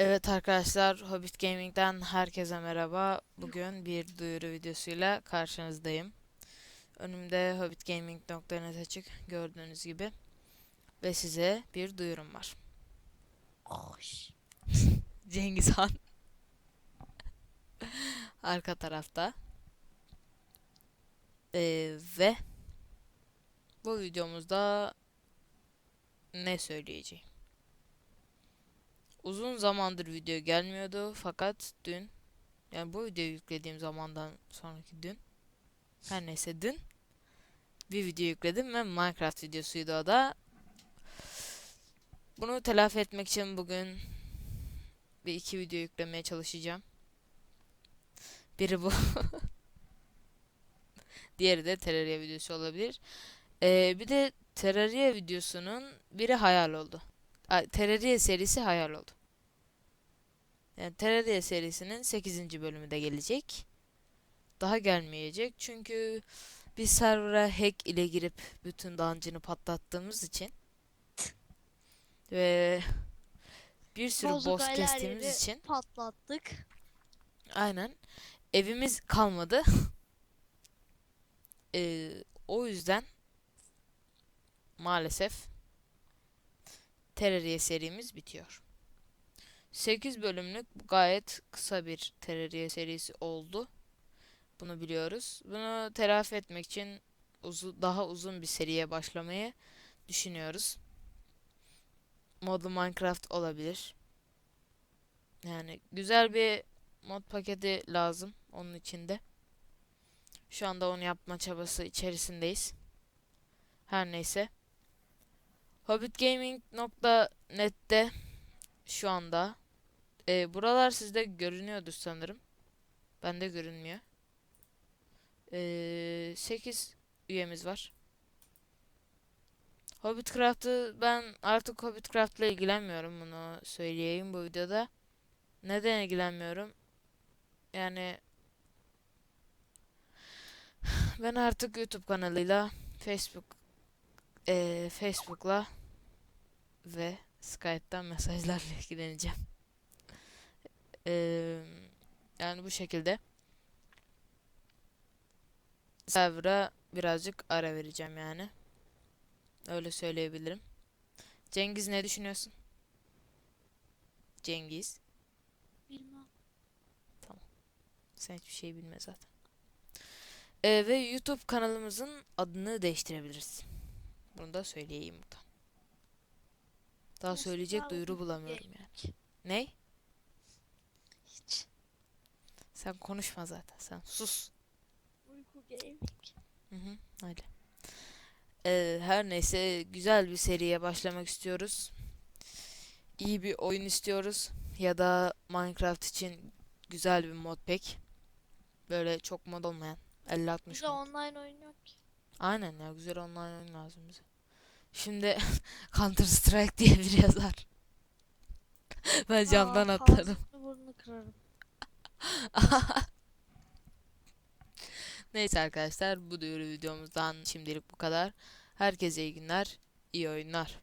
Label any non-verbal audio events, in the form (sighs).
Evet arkadaşlar, Hobbit Gaming'den herkese merhaba. Bugün bir duyuru videosuyla karşınızdayım. Önümde hobbitgaming.net açık gördüğünüz gibi. Ve size bir duyurum var. (laughs) Cengiz Han (laughs) arka tarafta. Ee, ve bu videomuzda ne söyleyeceğim? Uzun zamandır video gelmiyordu fakat dün yani bu videoyu yüklediğim zamandan sonraki dün her neyse dün bir video yükledim ve Minecraft videosuydu o da. Bunu telafi etmek için bugün bir iki video yüklemeye çalışacağım. Biri bu. (laughs) Diğeri de Terraria videosu olabilir. Ee, bir de Terraria videosunun biri hayal oldu. Terraria serisi hayal oldu. Yani Terraria serisinin 8. bölümü de gelecek. Daha gelmeyecek çünkü biz server'a hack ile girip bütün dungeon'ı patlattığımız için ve bir sürü boss Bozuk kestiğimiz alerjileri için patlattık. aynen evimiz kalmadı. (laughs) Ee, o yüzden maalesef Terraria serimiz bitiyor. 8 bölümlük gayet kısa bir Terraria serisi oldu. Bunu biliyoruz. Bunu telafi etmek için uzu, daha uzun bir seriye başlamayı düşünüyoruz. Modlu Minecraft olabilir. Yani güzel bir mod paketi lazım onun içinde. Şu anda onu yapma çabası içerisindeyiz. Her neyse. hobbitgaming.net'te şu anda e, buralar sizde görünüyordur sanırım. Bende görünmüyor. E, 8 üyemiz var. Hobbitcraft'ı ben artık Hobbitcraft'la ilgilenmiyorum bunu söyleyeyim bu videoda. Neden ilgilenmiyorum? Yani (sighs) ben artık YouTube kanalıyla Facebook e, Facebook'la ve Skype'tan mesajlarla ilgileneceğim. Eee, yani bu şekilde server'a birazcık ara vereceğim yani. Öyle söyleyebilirim. Cengiz ne düşünüyorsun? Cengiz. Bilmem. Sen hiçbir şey bilme zaten. Ee, ve YouTube kanalımızın adını değiştirebiliriz. Bunu da söyleyeyim buradan. Daha Nasıl söyleyecek duyuru bulamıyorum yani. Ne? Sen konuşma zaten. Sen sus. Uyku gaming. Hı hı, öyle. Ee, her neyse güzel bir seriye başlamak istiyoruz. İyi bir oyun istiyoruz. Ya da Minecraft için güzel bir mod pack. Böyle çok mod olmayan. 50-60 Bize mod. online oyun yok ki. Aynen ya güzel online oyun lazım bize. Şimdi (laughs) Counter Strike diye biri yazar. ben camdan Aa, atlarım. ağzını burnunu kırarım. (laughs) Neyse arkadaşlar bu duyuru videomuzdan şimdilik bu kadar. Herkese iyi günler, iyi oyunlar.